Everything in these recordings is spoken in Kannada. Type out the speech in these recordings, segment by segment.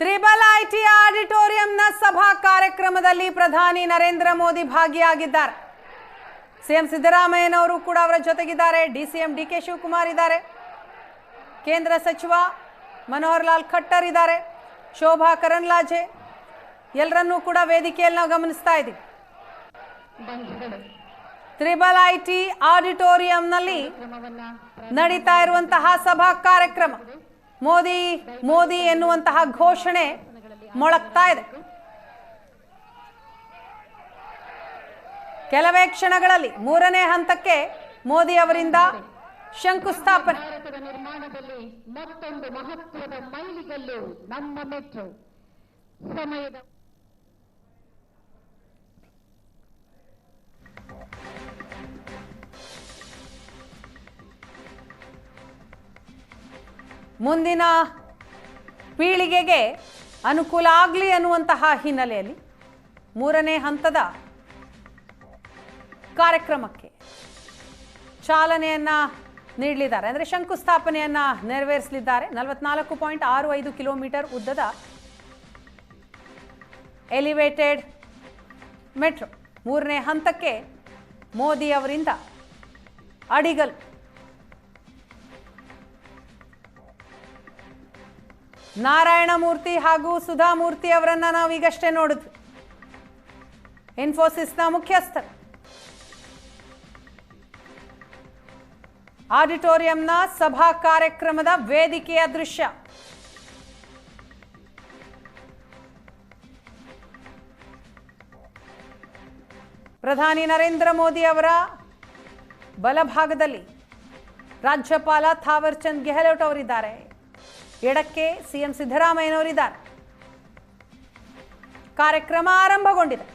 ತ್ರಿಬಲ್ ಐಟಿ ಆಡಿಟೋರಿಯಂನ ಸಭಾ ಕಾರ್ಯಕ್ರಮದಲ್ಲಿ ಪ್ರಧಾನಿ ನರೇಂದ್ರ ಮೋದಿ ಭಾಗಿಯಾಗಿದ್ದಾರೆ. ಸಿಎಂ ಸಿದ್ದರಾಮಯ್ಯನವರು ಕೂಡ ಅವರ ಜೊತೆಗಿದ್ದಾರೆ. ಡಿಸಿಎಂ ಡಿ ಕೆ ಶಿವಕುಮಾರ್ ಇದ್ದಾರೆ. ಕೇಂದ್ರ ಸಚಿವ ಮನೋಹರ್ ಲಾಲ್ ಖಟ್ಟರ್ ಇದ್ದಾರೆ. ಶೋಭಾ ಕರಂದ್ಲಾಜೆ, ಎಲ್ಲರನ್ನೂ ಕೂಡ ವೇದಿಕೆಯಲ್ಲಿ ನಾವು ಗಮನಿಸ್ತಾ ಇದ್ದೀವಿ. ತ್ರಿಬಲ್ ಐಟಿ ಆಡಿಟೋರಿಯಂನಲ್ಲಿ ನಡೀತಾ ಇರುವಂತಹ ಸಭಾ ಕಾರ್ಯಕ್ರಮ. ಮೋದಿ ಮೋದಿ ಎನ್ನುವಂತಹ ಘೋಷಣೆ ಮೊಳಗ್ತಾ ಇದೆ. ಕೆಲವೇ ಕ್ಷಣಗಳಲ್ಲಿ ಮೂರನೇ ಹಂತಕ್ಕೆ ಮೋದಿ ಅವರಿಂದ ಶಂಕುಸ್ಥಾಪನೆ. ನಿರ್ಮಾಣದಲ್ಲಿ ಮತ್ತೊಂದು ಮಹತ್ವದ ಮೈಲಿಗಲ್ಲು ನಮ್ಮ ಮೆಟ್ರೋ ಸಮಯದ ಮುಂದಿನ ಪೀಳಿಗೆಗೆ ಅನುಕೂಲ ಆಗಲಿ ಅನ್ನುವಂತಹ ಹಿನ್ನೆಲೆಯಲ್ಲಿ ಮೂರನೇ ಹಂತದ ಕಾರ್ಯಕ್ರಮಕ್ಕೆ ಚಾಲನೆಯನ್ನು ನೀಡಲಿದ್ದಾರೆ. ಅಂದರೆ ಶಂಕುಸ್ಥಾಪನೆಯನ್ನು ನೆರವೇರಿಸಲಿದ್ದಾರೆ. ನಲವತ್ನಾಲ್ಕು ಪಾಯಿಂಟ್ ಆರು ಐದು ಕಿಲೋಮೀಟರ್ ಉದ್ದದ ಎಲಿವೇಟೆಡ್ ಮೆಟ್ರೋ. ಮೂರನೇ ಹಂತಕ್ಕೆ ಮೋದಿ ಅವರಿಂದ ಅಡಿಗಲ್ ನಾರಾಯಣಮೂರ್ತಿ ಹಾಗೂ ಸುಧಾಮೂರ್ತಿ ಅವರನ್ನ ನಾವು ಈಗಷ್ಟೇ ನೋಡಿದ್ವಿ. ಇನ್ಫೋಸಿಸ್ನ ಮುಖ್ಯಸ್ಥರು. ಆಡಿಟೋರಿಯಂನ ಸಭಾ ಕಾರ್ಯಕ್ರಮದ ವೇದಿಕೆಯ ದೃಶ್ಯ. ಪ್ರಧಾನಿ ನರೇಂದ್ರ ಮೋದಿ ಅವರ ಬಲಭಾಗದಲ್ಲಿ ರಾಜ್ಯಪಾಲ ಥಾವರ್ ಚಂದ್ ಗೆಹ್ಲೋಟ್ ಅವರಿದ್ದಾರೆ. ಎಡಕ್ಕೆ ಸಿಎಂ ಸಿದ್ದರಾಮಯ್ಯನವರಿದ್ದಾರೆ. ಕಾರ್ಯಕ್ರಮ ಆರಂಭಗೊಂಡಿದೆ.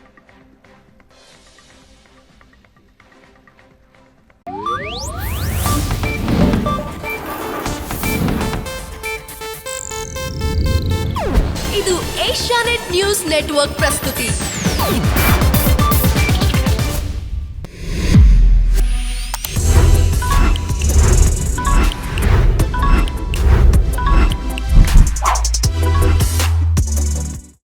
ಇದು ಏಷ್ಯಾನೆಟ್ ನ್ಯೂಸ್ ನೆಟ್ವರ್ಕ್ ಪ್ರಸ್ತುತಿ.